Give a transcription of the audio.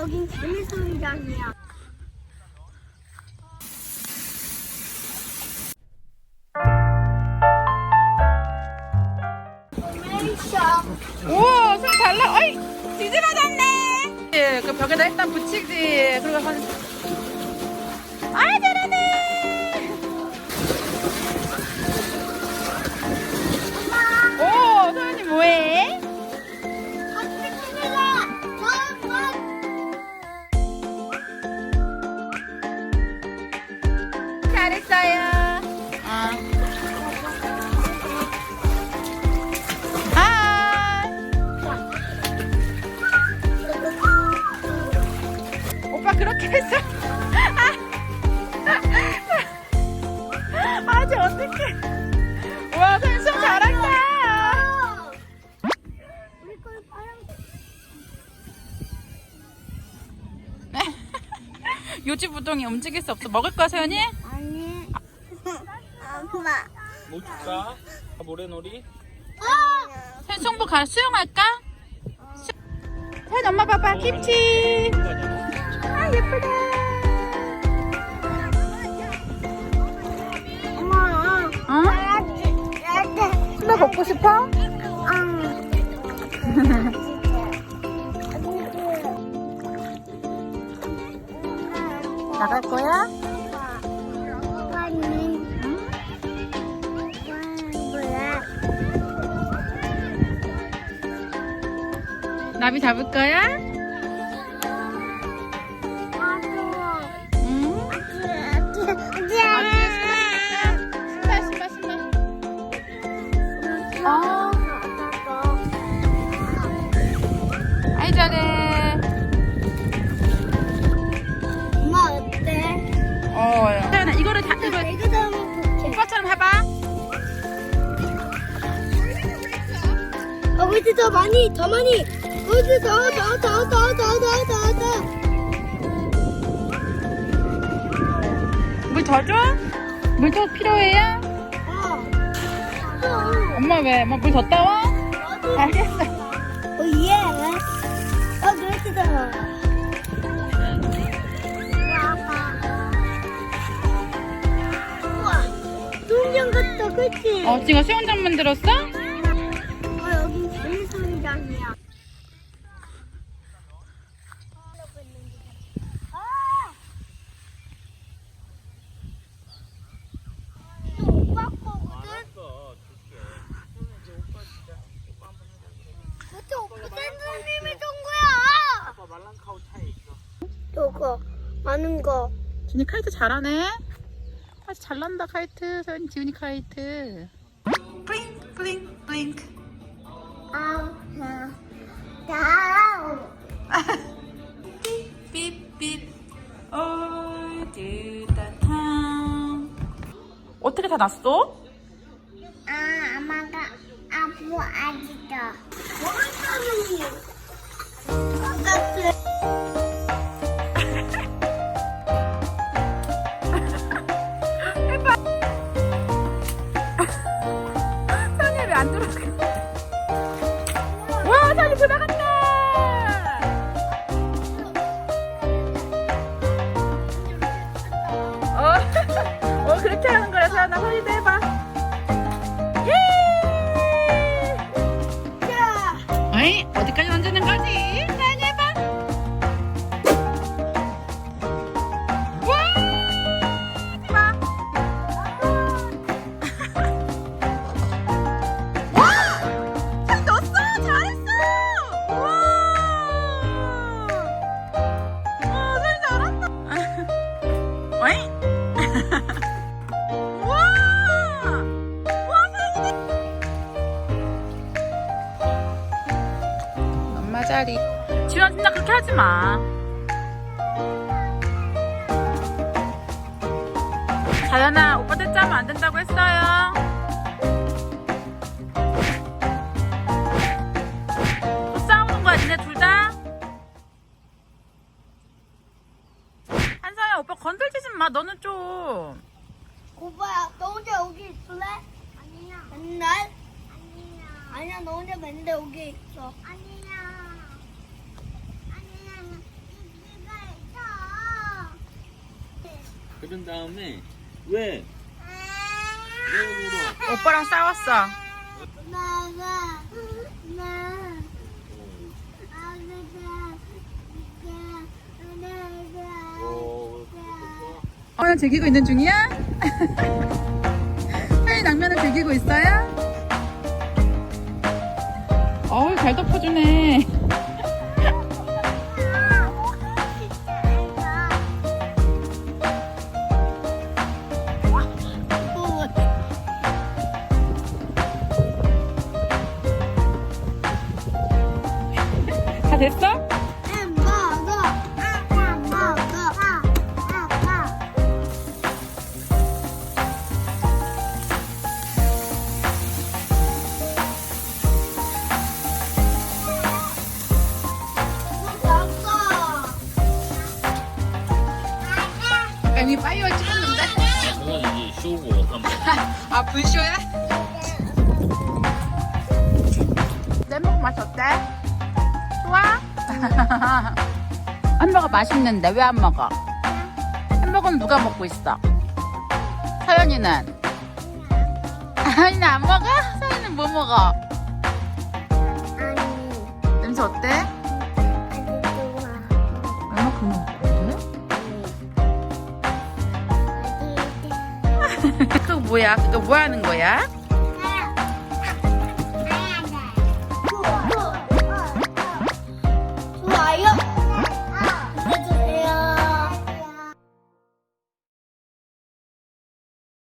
여긴 재미소리장이야. 우와, 손 달라. 어이, 뒤집어졌네. 예, 그 벽에다 일단 붙이지. 그리고 한. 아, 잘하네. 했어. 아, 아직 어떡해. 와, 수영 잘한다. 우리 걸 파랑 요지 부동이 움직일 수 없어. 먹을 거야, 소연이? 아니. 엄마. 뭐 줄까? 아, 모래놀이? 소연 송부 가 수영할까? 수... 소연 엄마 봐봐, 김치. 아, 예쁘다. 엄마. 어? 수다 먹고 싶어? 나갈 거야? 나비 잡을 거야? 어, 아이, 잘해. 엄마 어때? 어, 소연아, 이거를 다, 이거. 오빠처럼 해봐. 어, 우리 더 많이, 더 많이. 우리 더, 더, 더, 더, 더, 더, 더, 더. 물 더 줘? 물 더 필요해요? 어. 엄마 왜? 엄마 물더 따와? 알겠어. 어, 예. 어, 그렇게 더. 우와. 동전 같다, 그치? 어, 지금 수영장 만들었어? 어, 여긴 재미소리장이야. 오빠 거거든? 그때 오빠 샌드님이 준 거야! 아빠 말랑카우 차에 있어. 요거, 많은 거. 지훈이 카이트 잘하네. 아주 잘난다 카이트. 소연이 지훈이 카이트. 블링 블링 블링크. 아우, 다우. 삐삐. 올드 따탕. 어떻게 다 났어? 아, 엄마가 아부 아직도. 똑같아. 안 들어가? 와, 소연이 들어갔다. 진짜 그렇게 하지 마. 자연아, 오빠 대짜면 안 된다고 했어요. 또 싸우는 거야, 니네 둘 다? 한서야, 오빠 건들지 좀 마. 너는 좀. 오빠야, 너 혼자 여기 있을래? 아니야. 맨날? 아니야. 아니야, 너 혼자 맨날 여기 있어. 아니야. 그런 다음에 왜? 왜 울어? 오빠랑 싸웠어. 나가 나 어, 오늘 즐기고 있는 중이야? 하이 낭면을 즐기고 있어요? 파이어 찍었는데? 아, 그건 이제 쇼고 한번. 아 불쇼야? lemon 맛 어때? 좋아? 햄버거 맛있는데 왜 안 먹어? 햄버거는 누가 먹고 있어? 서연이는? 서연이는 안 먹어? 서연이는 뭐 먹어? 냄새 어때? 뭐야? 그거 뭐 하는 거야?